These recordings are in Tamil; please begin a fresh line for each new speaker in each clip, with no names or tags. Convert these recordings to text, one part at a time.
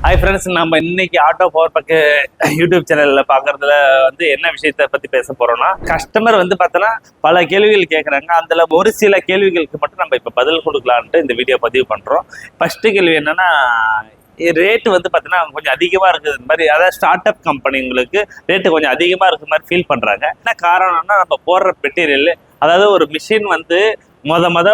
ஹாய் ஃப்ரெண்ட்ஸ் நம்ம இன்னைக்கு ஆட்டோ பவர் பக்கு யூடியூப் சேனலில் பார்க்குறதுல வந்து என்ன விஷயத்தை பற்றி பேச போகிறோம்னா கஸ்டமர் வந்து பார்த்தோன்னா பல கேள்விகள் கேட்குறாங்க அதில் ஒரு சில கேள்விகளுக்கு மட்டும் நம்ம இப்போ பதில் கொடுக்கலான்ட்டு இந்த வீடியோ பதிவு பண்ணுறோம் ஃபஸ்ட்டு கேள்வி என்னன்னா ரேட்டு வந்து பார்த்தீங்கன்னா கொஞ்சம் அதிகமாக இருக்குது. இந்த மாதிரி அதாவது ஸ்டார்ட் அப் கம்பெனிங்களுக்கு ரேட்டு கொஞ்சம் அதிகமாக இருக்கிற மாதிரி ஃபீல் பண்ணுறாங்க என்ன காரணம்னா நம்ம போடுற மெட்டீரியல் அதாவது ஒரு மிஷின் வந்து மொத மொத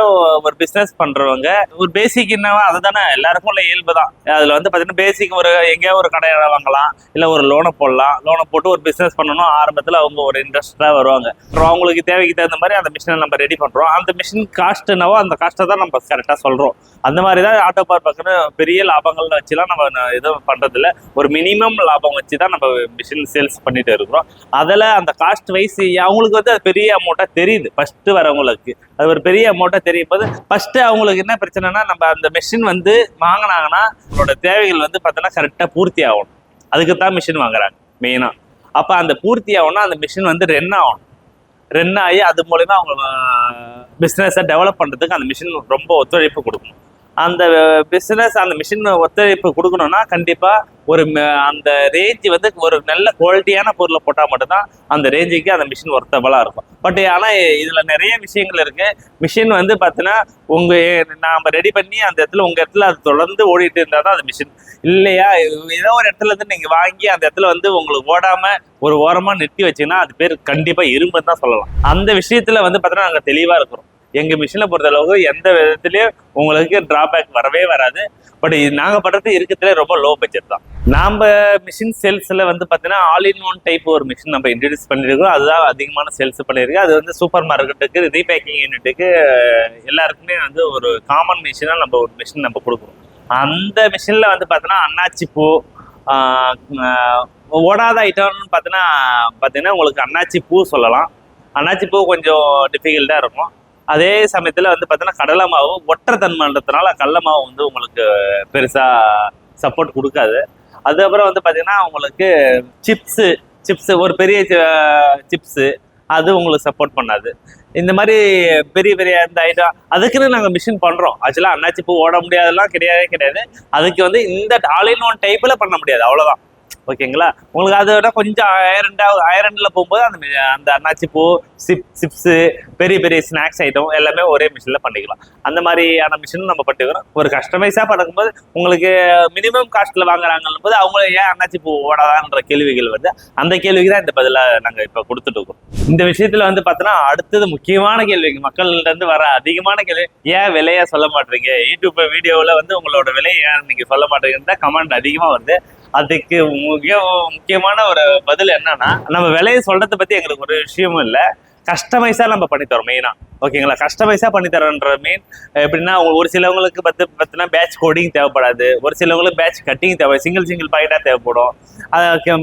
ஒரு பிஸ்னஸ் பண்றவங்க ஒரு பேசிக் என்னவோ அதுதானே எல்லாருக்கும் உள்ள இயல்பு தான். அதுல வந்து பாத்தீங்கன்னா பேசிக் ஒரு எங்கேயாவது ஒரு கடை வாங்கலாம் இல்ல ஒரு லோனை போடலாம். லோனை போட்டு ஒரு பிசினஸ் பண்ணணும் ஆரம்பத்துல அவங்க ஒரு இன்ட்ரெஸ்டா வருவாங்க. அப்புறம் அவங்களுக்கு தேவைக்கு தகுந்த மாதிரி அந்த மிஷினை நம்ம ரெடி பண்றோம். அந்த மிஷின் காஸ்ட் என்னவோ அந்த காஸ்ட்டை தான் நம்ம கரெக்டா சொல்றோம். அந்த மாதிரி தான் ஆட்டோ பார் பக்கம்னு பெரிய லாபங்கள் வச்சுலாம் நம்ம எதுவும் பண்றது இல்ல ஒரு மினிமம் லாபம் வச்சு தான் நம்ம மிஷின் சேல்ஸ் பண்ணிட்டு இருக்கிறோம். அதில் அந்த காஸ்ட் வைஸ் அவங்களுக்கு வந்து அது பெரிய அமௌண்ட்டாக தெரியுது ஃபர்ஸ்ட் வரவங்களுக்கு. அது ஒரு பெரிய அமௌண்ட்டாக தெரியும். போது ஃபர்ஸ்ட்டு அவங்களுக்கு என்ன பிரச்சனைனா நம்ம அந்த மிஷின் வந்து வாங்கினாங்கன்னா அவங்களோட தேவைகள் வந்து பார்த்தோன்னா கரெக்டாக பூர்த்தி ஆகணும். அதுக்கு தான் மிஷின் வாங்குறாங்க மெயினாக அப்போ அந்த பூர்த்தி ஆகணும்னா அந்த மிஷின் வந்து ரன் ஆகணும். ரன் ஆகி அது மூலயமா அவங்க பிஸ்னஸை டெவலப் பண்ணுறதுக்கு அந்த மிஷின் ரொம்ப ஒத்துழைப்பு கொடுக்கும் அந்த பிஸ்னஸ் அந்த மிஷின் ஒத்துழைப்பு கொடுக்கணும்னா கண்டிப்பாக ஒரு அந்த ரேஞ்சு வந்து ஒரு நல்ல குவாலிட்டியான பொருளை போட்டால் மட்டும்தான் அந்த ரேஞ்சுக்கு அந்த மிஷின் ஒர்த்தபுளாக இருக்கும். பட் ஆனால் இதில் நிறைய விஷயங்கள் இருக்குது மிஷின் வந்து பார்த்தீங்கன்னா உங்கள் நாம் ரெடி பண்ணி அந்த இடத்துல உங்கள் இடத்துல அது தொடர்ந்து ஓடிட்டு இருந்தால் தான் அந்த மிஷின் இல்லையா? ஏதோ ஒரு இடத்துல இருந்து நீங்கள் வாங்கி அந்த இடத்துல வந்து உங்களுக்கு ஓடாமல் ஒரு ஓரமாக நிறுத்தி வச்சீங்கன்னா அது பேர் கண்டிப்பாக இரும்புன்னு தான் சொல்லலாம். அந்த விஷயத்தில் வந்து பார்த்தீங்கன்னா நாங்கள் தெளிவாக இருக்கிறோம். எங்கள் மிஷினை பொறுத்தளவுக்கு எந்த விதத்துலேயும் உங்களுக்கு ட்ராபேக் வரவே வராது. பட் இது நாங்கள் பண்ணுறது இருக்கிறதுல ரொம்ப லோ பட்ஜெட் தான். நாம் மிஷின் சேல்ஸில் வந்து பார்த்தீங்கன்னா ஆல் இன் ஒன் டைப் ஒரு மிஷின் நம்ம இன்ட்ரடியூஸ் பண்ணியிருக்கோம் அதுதான் அதிகமான சேல்ஸ் பண்ணியிருக்கு அது வந்து சூப்பர் மார்க்கெட்டுக்கு ரீபேக்கிங் யூனிட்டுக்கு எல்லாருக்குமே வந்து ஒரு காமன் மிஷினாக நம்ம ஒரு மிஷின் நம்ம கொடுக்குறோம். அந்த மிஷினில் வந்து பார்த்தீங்கன்னா அன்னாச்சி பூ ஓடாத ஐட்டம்னு பார்த்தீங்கன்னா பார்த்தீங்கன்னா உங்களுக்கு அன்னாச்சி பூ சொல்லலாம். அன்னாச்சி பூ கொஞ்சம் டிஃபிகல்ட்டாக இருக்கும். அதே சமயத்தில் வந்து பார்த்தீங்கன்னா கடலை மாவு ஒற்றை தன்மைன்றதுனால கடலை மாவு வந்து உங்களுக்கு பெருசாக சப்போர்ட் கொடுக்காது. அதுக்கப்புறம் வந்து பார்த்தீங்கன்னா உங்களுக்கு சிப்ஸு சிப்ஸு ஒரு பெரிய சிப்ஸு அது உங்களுக்கு சப்போர்ட் பண்ணாது. இந்த மாதிரி பெரிய பெரிய இந்த ஐட்டம் அதுக்குன்னு நாங்கள் மிஷின் பண்ணுறோம் ஆக்சுவலாக அண்ணாச்சி பூ ஓட முடியாதெல்லாம் கிடையவே கிடையாது. அதுக்கு வந்து இந்த ஆல் இன் ஒன் டைப்பில் பண்ண முடியாது அவ்வளோதான் ஓகேங்களா உங்களுக்கு அதை விட கொஞ்சம் ஐரண்டா ஐரண்டில் போகும்போது அந்த அந்த அன்னாச்சி பூ சிப் சிப்ஸு பெரிய பெரிய ஸ்நாக்ஸ் ஐட்டம் எல்லாமே ஒரே மிஷினில் பண்ணிக்கலாம். அந்த மாதிரியான மிஷினும் நம்ம பண்ணிக்கிறோம். ஒரு கஸ்டமைஸாக பண்ணும்போது உங்களுக்கு மினிமம் காஸ்ட்டில் வாங்குறாங்கன்னு போது அவங்க ஏன் அன்னாச்சி பூ ஓடாதான்ற கேள்விகள் வந்து அந்த கேள்விக்கு தான் இந்த பதிலாக நாங்கள் இப்போ கொடுத்துட்டு இருக்கோம். இந்த விஷயத்தில் வந்து பார்த்தோன்னா அடுத்தது முக்கியமான கேள்வி. மக்கள்கிட்டருந்து வர அதிகமான கேள்வி. ஏன் விலையை சொல்ல மாட்டீங்க? யூடியூப் வீடியோவில் வந்து உங்களோட விலையை ஏன் நீங்கள் சொல்ல மாட்டீங்கன்னு தான் கமெண்ட் அதிகமாக வருது. அதுக்கு முக்கிய முக்கியமான ஒரு பதில் என்னன்னா நம்ம விலையை சொல்றதை பத்தி எங்களுக்கு ஒரு விஷயமும் இல்லை. கஸ்டமைஸா நம்ம பண்ணி தரோம் மெயினா ஓகேங்களா கஸ்டமைஸா பண்ணி தரோன்ற மீன் எப்படின்னா அவங்க- ஒரு சிலவங்களுக்கு பத்து பார்த்தீங்கன்னா பேட்ச் கோடிங் தேவைப்படாது. ஒரு சிலவங்களுக்கு பேட்ச் கட்டிங் தேவை சிங்கிள் சிங்கிள் பாக்கெட்டாக தேவைப்படும்.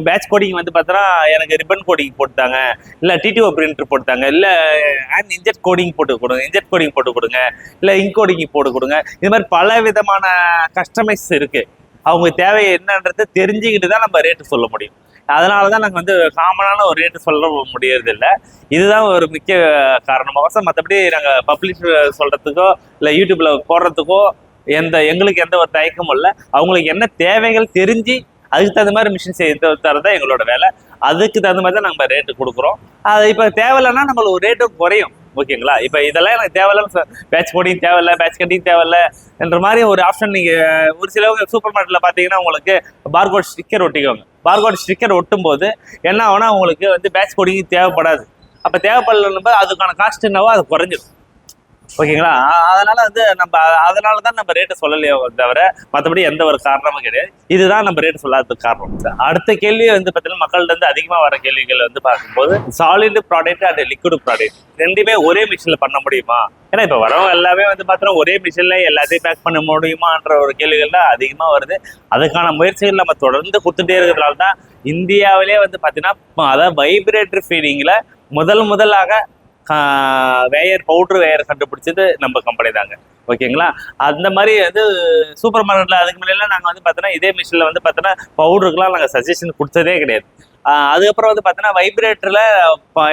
பேட்ச் கோடிங் வந்து பார்த்தோன்னா எனக்கு ரிப்பன் கோடிங் போட்டுத்தாங்க. இல்லை டிடிஓ பிரிண்டர் போட்டுத்தாங்க. இல்லை ஹேண்ட் இன்ஜெட் கோடிங் போட்டு கொடுங்க. இன்ஜெட் கோடிங் போட்டு கொடுங்க. இல்லை இங்க் கோடிங் போட்டு கொடுங்க. இது மாதிரி பல விதமான கஸ்டமைஸ் இருக்குது அவங்க தேவை என்னன்றது தெரிஞ்சுக்கிட்டு தான் நம்ம ரேட்டு சொல்ல முடியும். அதனால தான் நாங்கள் வந்து காமனான ஒரு ரேட்டு சொல்ல முடியறது இல்லை இதுதான் ஒரு முக்கிய காரணமாக மற்றபடி நாங்கள் பப்ளிஷ் சொல்கிறதுக்கோ இல்லை யூடியூப்பில் போடுறதுக்கோ எந்த எங்களுக்கு எந்த ஒரு தயக்கமும் இல்லை. அவங்களுக்கு என்ன தேவைகள் தெரிஞ்சு அதுக்கு தகுந்த மாதிரி மிஷின் செய்து தரது எங்களோட வேலை. அதுக்கு தகுந்த மாதிரி தான் நம்ம ரேட்டு கொடுக்குறோம். அது இப்போ தேவையில்லைன்னா நம்மளுக்கு ஒரு ரேட்டும் குறையும். ஓகேங்களா? இப்போ இதெல்லாம் எனக்கு தேவையில்ல. பேட்ச் போடிங் தேவையில்ல பேட்ச் கட்டிங் தேவையில்ல என்ற மாதிரி ஒரு ஆப்ஷன் நீங்கள் ஒரு சிலவங்க சூப்பர் மார்க்கெட்டில் பார்த்தீங்கன்னா உங்களுக்கு பார்கோட் ஸ்டிக்கர் ஒட்டிக்குவாங்க. பார்கோட் ஸ்டிக்கர் ஒட்டும் போது என்ன ஆகுனா உங்களுக்கு வந்து பேட்ச் கோடிங் தேவைப்படாது. அப்போ தேவைப்படலன்னு அதுக்கான காஸ்ட் என்னவோ அது குறைஞ்சிடும் ஓகேங்களா? அதனால வந்து நம்ம அதனால தான் நம்ம ரேட்டு சொல்லலையோ தவிர மற்றபடி எந்த ஒரு காரணமும் கிடையாது. இதுதான் நம்ம ரேட்டு சொல்லாததுக்கு காரணம். அடுத்த கேள்வி வந்து பார்த்தீங்கன்னா மக்கள்கிட்ட இருந்து அதிகமாக வர கேள்விகள் வந்து பார்க்கும்போது solid product and liquid product ரெண்டுமே ஒரே மிஷினில் பண்ண முடியுமா? ஏன்னா இப்போ வரவங்க எல்லாமே வந்து பார்த்தோன்னா ஒரே மிஷினில் எல்லாத்தையும் பேக் பண்ண முடியுமான்ற ஒரு கேள்விகள் தான் அதிகமாக வருது. அதுக்கான முயற்சிகள் நம்ம தொடர்ந்து கொடுத்துட்டே இருக்கிறதுனால தான் இந்தியாவிலே வந்து பார்த்தீங்கன்னா அதாவது வைப்ரேட்டர் ஃபீடிங்கில் முதல் முதலாக வேயர் பவுட்ரு வேயர் கண்டுபிடிச்சது நம்ம கம்பெனி தாங்க. ஓகேங்களா? அந்த மாதிரி வந்து சூப்பர் மார்க்கெட்டில் அதுக்கு முன்னாடிலாம் நாங்கள் வந்து பார்த்தோன்னா இதே மிஷினில் வந்து பார்த்தோன்னா பவுடருக்குலாம் நாங்கள் சஜஷன் கொடுத்ததே கிடையாது. ஆஹ் அதுக்கப்புறம் வந்து பார்த்தோன்னா வைப்ரேட்டரில்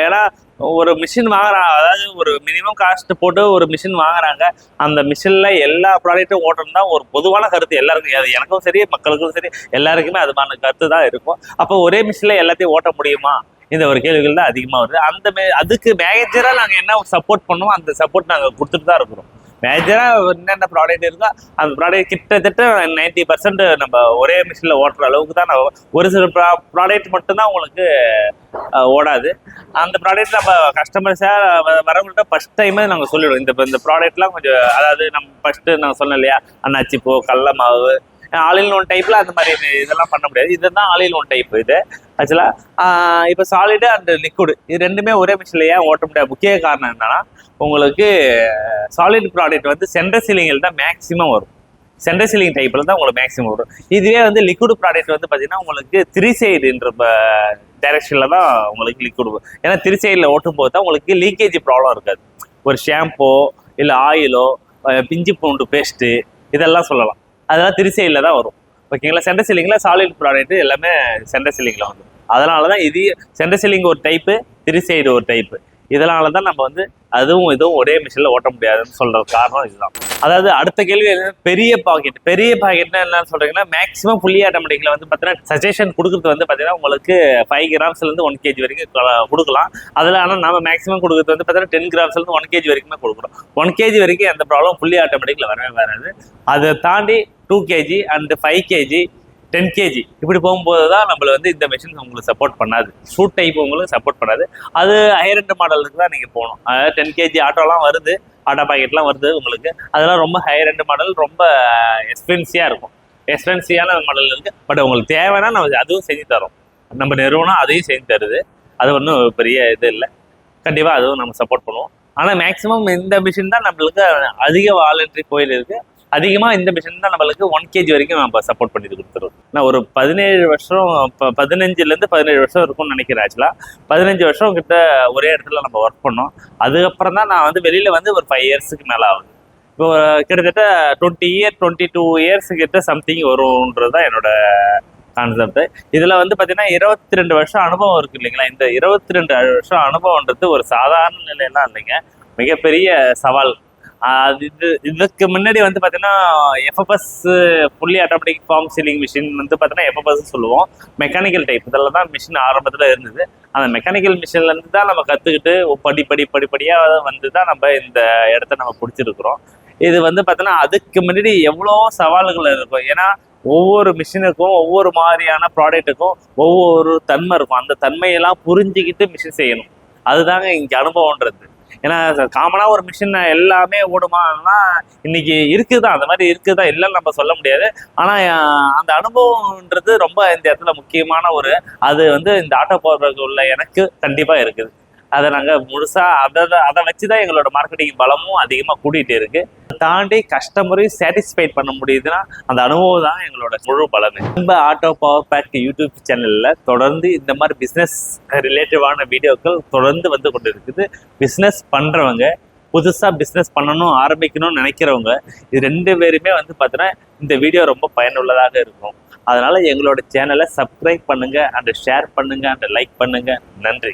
ஏன்னா ஒரு மிஷின் வாங்குறாங்க அதாவது ஒரு மினிமம் காஸ்ட் போட்டு ஒரு மிஷின் வாங்குறாங்க. அந்த மிஷின்ல எல்லா ப்ராடக்ட்டும் ஓட்டணும் தான் ஒரு பொதுவான கருத்து. எல்லாருக்கும் அது எனக்கும் சரி மக்களுக்கும் சரி எல்லாருக்குமே அதுமான கருத்து தான் இருக்கும். அப்போ ஒரே மிஷின்ல எல்லாத்தையும் ஓட்ட முடியுமா? இந்த ஒரு கேள்விகள் தான் அதிகமாக வருது. அந்த மே அதுக்கு மேஜராக நாங்கள் என்ன சப்போர்ட் பண்ணுவோம் அந்த சப்போர்ட் நாங்கள் கொடுத்துட்டு தான் இருக்கிறோம். மேஜராக என்னென்ன ப்ராடக்ட் இருக்கோ அந்த ப்ராடக்ட் கிட்டத்தட்ட நைன்டி பர்சன்ட் நம்ம ஒரே மிஷினில் ஓட்டுற அளவுக்கு தான் நம்ம ஒரு சில ப்ரா ப்ராடக்ட் மட்டும்தான் உங்களுக்கு ஓடாது. அந்த ப்ராடக்ட் நம்ம கஸ்டமர்ஸாக வரவங்கள்ட்ட ஃபஸ்ட் டைமே நாங்கள் சொல்லிவிடுவோம் இந்த இந்த ப்ராடக்ட்லாம் கொஞ்சம் அதாவது நம்ம ஃபஸ்ட்டு நான் சொன்னேன் இல்லையா? அன்னாச்சி பூ கடல மாவு ஆலில் ஒன் டைப்பில் அந்த மாதிரி இதெல்லாம் பண்ண முடியாது. இதுதான் ஆலில் ஒன் டைப் இது. ஆக்சுவலாக இப்போ சாலிடு அண்ட் லிக்விட் இது ரெண்டுமே ஒரே மிஷின்ல ஏன் ஓட்ட முடியாது? முக்கிய காரணம் என்னன்னா உங்களுக்கு சாலிட் ப்ராடக்ட் வந்து சென்டர் சீலிங்கில் தான் மேக்சிமம் வரும். சென்டர் சீலிங் டைப்பில் தான் உங்களுக்கு மேக்ஸிமம் வரும். இதுவே வந்து லிக்விட் ப்ராடக்ட் வந்து பார்த்தீங்கன்னா உங்களுக்கு த்ரீ சைடுன்ற டைரக்ஷனில் தான் உங்களுக்கு லிக்விட் ஏன்னா த்ரீ சைடில் ஓட்டும் போது தான் உங்களுக்கு லீக்கேஜ் ப்ராப்ளம் இருக்காது. ஒரு ஷாம்போ இல்லை ஆயிலோ பிஞ்சு பூண்டு பேஸ்ட்டு இதெல்லாம் சொல்லலாம். அதெல்லாம் த்ரீ தான் வரும். ஓகேங்களா சென்டர் சீலிங்கில் சாலிட் ப்ராடக்ட் எல்லாமே சென்டர் சீலிங்கில் வந்துடும் அதனால தான் இது சென்டர் சீலிங் ஒரு டைப்பு த்ரீ சைடு ஒரு டைப்பு இதனால தான் நம்ம வந்து அதுவும் இதுவும் ஒரே மிஷினில் ஓட்ட முடியாதுன்னு சொல்ற காரணம் இதுதான். அதாவது அடுத்த கேள்வி என்ன? பெரிய பாக்கெட் பெரிய பாக்கெட்னா என்னன்னு சொல்றீங்கன்னா மேக்ஸிமம் ஃபுல்லி ஆட்டோமேட்டிக்கில் வந்து பார்த்தீங்கன்னா சஜஷன் கொடுக்குறது வந்து பார்த்தீங்கன்னா உங்களுக்கு ஃபைவ் கிராம்ஸ்லேருந்து ஒன் கேஜி வரைக்கும் கொடுக்கலாம். அதில் ஆனால் நம்ம மேக்ஸிமம் கொடுக்குறது வந்து பார்த்தீங்கன்னா டென் கிராம்ஸ்லேருந்து ஒன் கேஜி வரைக்குமே கொடுக்குறோம். ஒன் கேஜி வரைக்கும் எந்த ப்ராப்ளம் ஃபுல்லி ஆட்டோமேட்டிக்கில் வரவே வராது. அதை தாண்டி two KG and five KG ten KG இப்படி போகும்போது தான் நம்மள வந்து இந்த மிஷின் உங்களுக்கு சப்போர்ட் பண்ணாது. ஷூட் டைப் உங்களுக்கு சப்போர்ட் பண்ணாது. அது ஹையர் எண்ட் மாடலுக்கு தான் நீங்கள் போகணும். அதாவது டென் கேஜி ஆட்டோலாம் வருது ஆட்டோ பாக்கெட்லாம் வருது உங்களுக்கு. அதெல்லாம் ரொம்ப ஹையர் எண்ட் மாடல் ரொம்ப எக்ஸ்பென்சிவாக இருக்கும். எக்ஸ்பென்சிவான மாடல் இருக்குது பட் உங்களுக்கு தேவைன்னா நம்ம அதுவும் செஞ்சு தரோம். நம்ம நிறுவனம் அதையும் செஞ்சு தருது. அது ஒன்றும் பெரிய இது இல்லை. கண்டிப்பாக அதுவும் நம்ம சப்போர்ட் பண்ணுவோம். ஆனால் மேக்ஸிமம் இந்த மிஷின் தான் நம்மளுக்கு அதிக வாலண்ட்ரி கோயில் இருக்குது அதிகமாக இந்த மிஷின் தான் நம்மளுக்கு ஒன் கேஜி வரைக்கும் நம்ம சப்போர்ட் பண்ணி கொடுத்துருவோம். நான் ஒரு பதினேழு வருஷம் இப்போ பதினஞ்சுலேருந்து பதினேழு வருஷம் இருக்கும்னு நினைக்கிறேன் ஆக்சுவலாக பதினஞ்சு வருஷம் கிட்ட ஒரே இடத்துல நம்ம ஒர்க் பண்ணோம். அதுக்கப்புறம் தான் நான் வந்து வெளியில் வந்து ஒரு ஃபைவ் இயர்ஸுக்கு மேலே ஆகுது. இப்போ கிட்டத்தட்ட twenty year twenty two years கிட்ட சம்திங் வரும்ன்றது தான் என்னோட கான்செப்ட் இதில் வந்து பார்த்தீங்கன்னா இருபத்தி ரெண்டு வருஷம் அனுபவம் இருக்கு இல்லைங்களா? இந்த இருபத்தி ரெண்டு வருஷம் அனுபவம்ன்றது ஒரு சாதாரண நிலையெல்லாம் இல்லைங்க. மிகப்பெரிய சவால். அது இது இதுக்கு முன்னாடி வந்து பார்த்தீங்கன்னா FFS fully automatic form sealing machine வந்து பார்த்தீங்கன்னா எஃப்எஃப்எஸ் சொல்லுவோம். மெக்கானிக்கல் டைப் இதில் தான் மிஷின் ஆரம்பத்தில் இருந்தது. அந்த மெக்கானிக்கல் மிஷின்லேருந்து தான் நம்ம கற்றுக்கிட்டு படி படி வந்து தான் நம்ம இந்த இடத்த நம்ம பிடிச்சிருக்கிறோம். இது வந்து பார்த்தீங்கன்னா அதுக்கு முன்னாடி எவ்வளோ சவால்கள் இருக்கும். ஏன்னா ஒவ்வொரு மிஷினுக்கும் ஒவ்வொரு மாதிரியான ப்ராடக்ட்டுக்கும் ஒவ்வொரு தன்மை இருக்கும். அந்த தன்மையெல்லாம் புரிஞ்சுக்கிட்டு மிஷின் செய்யணும். அதுதாங்க இங்கே அனுபவம்ன்றது. ஏன்னா காமனாக ஒரு மிஷின் எல்லாமே ஓடுமான்னா இன்னைக்கு இருக்குதான். அந்த மாதிரி இருக்குதான். இல்லைன்னு நம்ம சொல்ல முடியாது. ஆனால் அந்த அனுபவம்ன்றது ரொம்ப இந்த இடத்துல முக்கியமான ஒரு அது வந்து இந்த ஆட்டோ பவர் உள்ள எனக்கு கண்டிப்பாக இருக்குது. அதை நாங்கள் முழுசாக அதை அதை வச்சு தான் எங்களோட மார்க்கெட்டிங் பலமும் அதிகமாக கூட்டிகிட்டு இருக்கு. தாண்டி கஸ்டமரையும் சாட்டிஸ்ஃபைட் பண்ண முடியுதுன்னா அந்த அனுபவம் தான் எங்களோட முழு பலமே நம்ம ஆட்டோ பவர் பேக் யூடியூப் சேனலில் தொடர்ந்து இந்த மாதிரி பிஸ்னஸ் ரிலேட்டிவான வீடியோக்கள் தொடர்ந்து வந்து கொண்டு இருக்குது பிஸ்னஸ் பண்ணுறவங்க புதுசாக பிஸ்னஸ் பண்ணணும் ஆரம்பிக்கணும்னு நினைக்கிறவங்க இது ரெண்டு பேருமே வந்து பார்த்தீங்கன்னா இந்த வீடியோ ரொம்ப பயனுள்ளதாக இருக்கும். அதனால் எங்களோட சேனலை சப்ஸ்கிரைப் பண்ணுங்கள் அண்ட் ஷேர் பண்ணுங்கள் அண்ட் லைக் பண்ணுங்கள் நன்றி.